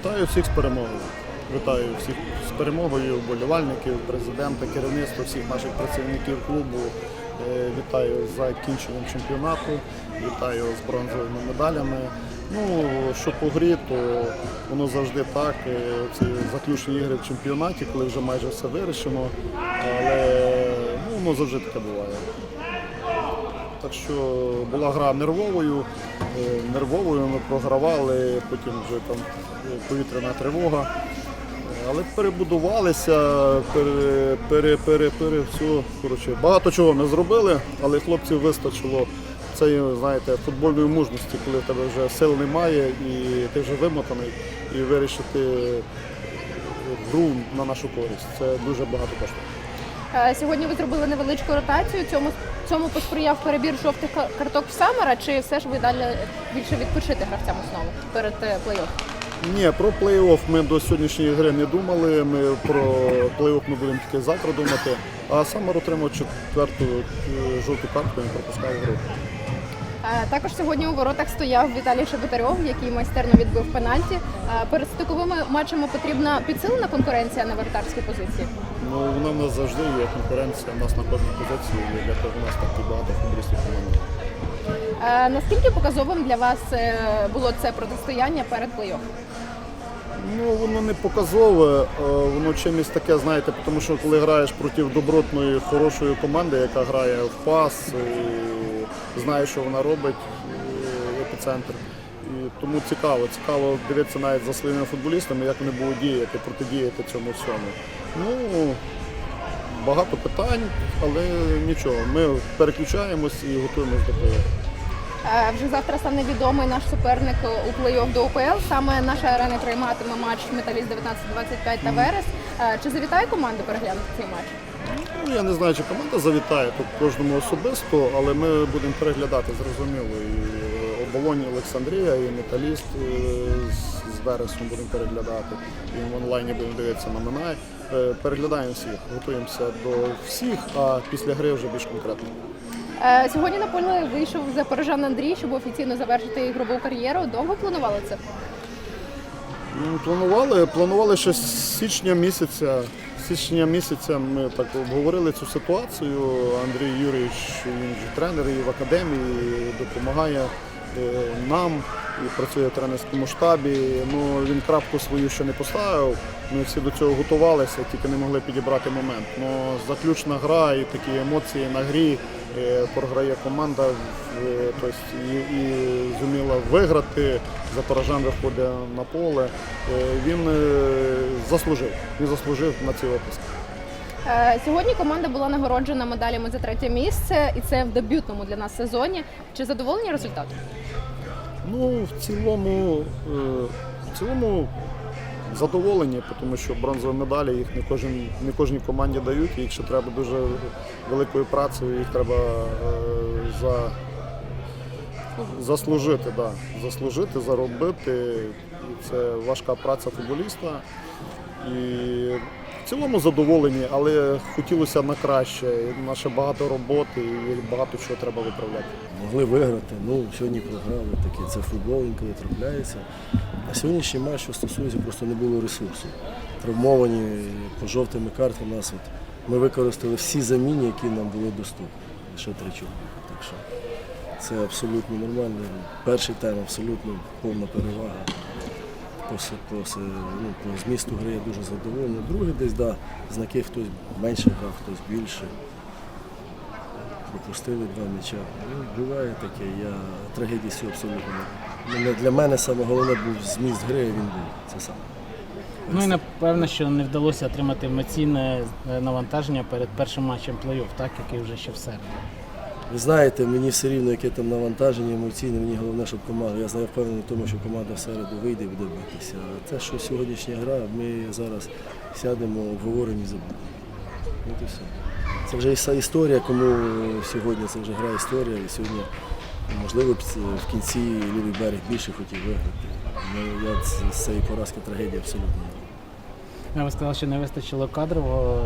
Вітаю всіх з перемогою. Вітаю всіх з перемогою, вболівальників, президента, керівництва, всіх наших працівників клубу. Е, Вітаю з закінченням чемпіонату, вітаю з бронзовими медалями. Ну, що по грі, то воно завжди так. е, Ці заключні ігри в чемпіонаті, коли вже майже все вирішено. Але ну, воно завжди таке буває. Так що була гра нервовою, нервовою ми програвали, потім вже там е, повітряна тривога. Е, Але перебудувалися, пере, пере, пере, пере, все, коротше, багато чого ми зробили, але хлопців вистачило цієї, знаєте, футбольної мужності, коли в тебе вже сил немає і ти вже вимотаний, і вирішити е, гру на нашу користь. Це дуже багато коштує. Е, Сьогодні ви зробили невеличку ротацію. Цьому цьому посприяв перебір жовтих карток в Самара, чи все ж ви далі більше відпочити гравцям основу перед е, плей-офф? Ні, про плей-офф ми до сьогоднішньої гри не думали. Ми про плей-офф ми будемо тільки завтра думати. А Самар отримав четверту е, жовту картку і пропускав гру. Також сьогодні у воротах стояв Віталій Шебетарьов, який майстерно відбив пенальті. Перед стиковими матчами потрібна підсилена конкуренція на воротарській позиції. Ну, вона в нас завжди є конкуренція, у нас на кожній позиції є, для того у нас так і багато футболістів команди. Е, Наскільки показовим для вас е, було це протистояння перед плей-офф? Ну, воно не показове, е, воно чимось таке, знаєте, тому що коли граєш проти добротної, хорошої команди, яка грає в пас, і знає, що вона робить, е, епіцентр. І тому цікаво, цікаво дивитися навіть за своїми футболістами, як вони будуть діяти, протидіяти цьому всьому. Ну, багато питань, але нічого. Ми переключаємось і готуємось до плей Е, Вже завтра стане відомий наш суперник у плей-офф до УПЛ. Саме наша арена прийматиме матч Металіст 19-25 та Верес. Е, Чи завітає команда переглянути цей матч? Ну, я не знаю, чи команда завітає тут кожному особисто, але ми будемо переглядати зрозуміло. І оболоні Олександрія, і металіст е, з- Вересом будемо переглядати. І в онлайні будемо дивитися на Минай. Е, Переглядаємо всіх, готуємося до всіх, а після гри вже більш конкретно. Е, Сьогодні на поле вийшов запорожан Андрій, щоб офіційно завершити ігрову кар'єру. Довго планували це? Ну, Планували, планували ще з січня місяця. З Січня місяця ми так обговорили цю ситуацію. Андрій Юрійович, він же тренер і в академії допомагає нам і працює в тренерському штабі. Ну, він крапку свою ще не поставив. Ми всі до цього готувалися, тільки не могли підібрати момент. Ну, заключна гра і такі емоції на грі е, програє команда е, тобто, і, і зуміла виграти. Запорожан виходить на поле. Е, Він е, заслужив. Він заслужив на цей опис. Е, Сьогодні команда була нагороджена медалями за третє місце, і це в дебютному для нас сезоні. Чи задоволені результатом? Ну, в цілому, е, в цілому задоволені, тому що бронзові медалі їх не кожен, не кожній команді дають, їх ще треба дуже великою працею, їх треба е, за, заслужити, да, заслужити, заробити. Це важка праця футболіста. І в цілому задоволені, але хотілося на краще. І на ще багато роботи і багато чого треба виправляти. Могли виграти, ну сьогодні програли таке. Це футбол інколи трапляється. А сьогоднішній матч, що стосується, просто не було ресурсу. Травмовані по жовтими картами нас. От, ми використали всі заміни, які нам були доступні. Лише три чоловіка. Так що це абсолютно нормально. Перший тайм абсолютно повна перевага. По, по, ну, по змісту гри я дуже задоволений. Другий десь, да, знаки хтось менше грав, хтось більше пропустили два м'яча. Ну, буває таке, я трагедії цього абсолютно не. Для мене саме головне був зміст гри, він був. Це саме. Ну і напевно, що не вдалося отримати емоційне е, навантаження перед першим матчем плей-офф, так, який вже ще в середу. Ви знаєте, мені все рівно, яке там навантаження емоційне, мені головне, щоб команда. Я знаю впевнений в тому, що команда в середу вийде і буде битися. А те, що сьогоднішня гра, ми зараз сядемо, обговоримо і забудемо. От все. Це вже історія, кому сьогодні це вже гра історія. І сьогодні, можливо, в кінці лівий берег більше хотів виграти. Ну, я з цієї поразки трагедії абсолютно не. Ви сказали, що не вистачило кадрового,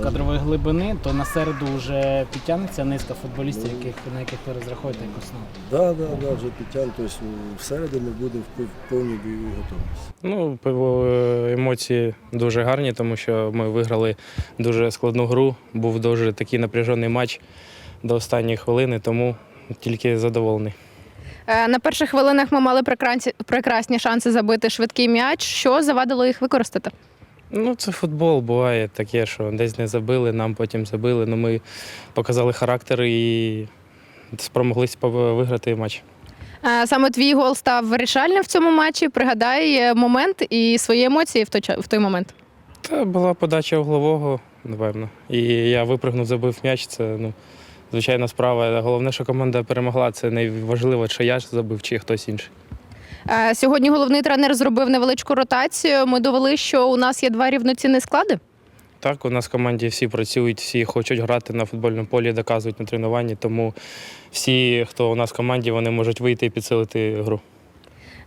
е, кадрової глибини, то на середу вже підтягнеться низка футболістів, яких, на яких ви розраховуєте як основу. Да, да, да, вже підтягнуто. Тобто в середу ми будемо в повній бойовій готовності. Ну, е, емоції дуже гарні, тому що ми виграли дуже складну гру. Був дуже такий напряжений матч до останньої хвилини, тому тільки задоволений. Е, На перших хвилинах ми мали прекрасні, шанси забити швидкий м'яч. Що завадило їх використати? Ну, це футбол, буває таке, що десь не забили, нам потім забили. Ну, ми показали характер і спромоглися виграти матч. Е, Саме твій гол став вирішальним в цьому матчі. Пригадай е, момент і свої емоції в той, в той момент. Та була подача углового, напевно. І я випрыгнув, забив м'яч. Це ну, звичайна справа. Головне, що команда перемогла. Це найважливо, важливо, чи я забив, чи хтось інший. Е, Сьогодні головний тренер зробив невеличку ротацію. Ми довели, що у нас є два рівноцінні склади. Так, у нас в команді всі працюють, всі хочуть грати на футбольному полі, доказують на тренуванні, тому всі, хто у нас в команді, вони можуть вийти і підсилити гру.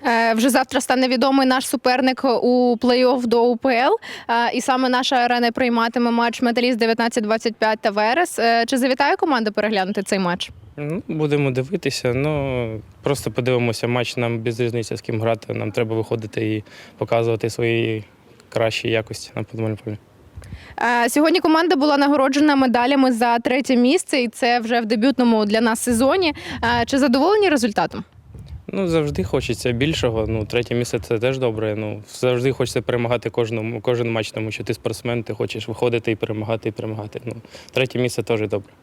Е, Вже завтра стане відомий наш суперник у плей-офф до УПЛ. Е, І саме наша арена прийматиме матч Металіст 19-25 та Верес. Е, Чи завітає команда переглянути цей матч? Ну, будемо дивитися. Ну просто подивимося матч. Нам без різниці з ким грати. Нам треба виходити і показувати свої кращі якості на футбольному полі. Сьогодні команда була нагороджена медалями за третє місце, і це вже в дебютному для нас сезоні. Чи задоволені результатом? Ну, завжди хочеться більшого. Ну, третє місце це теж добре. Ну, завжди хочеться перемагати кожному, кожен матч, тому що ти спортсмен, ти хочеш виходити і перемагати, і перемагати. Ну, третє місце теж добре.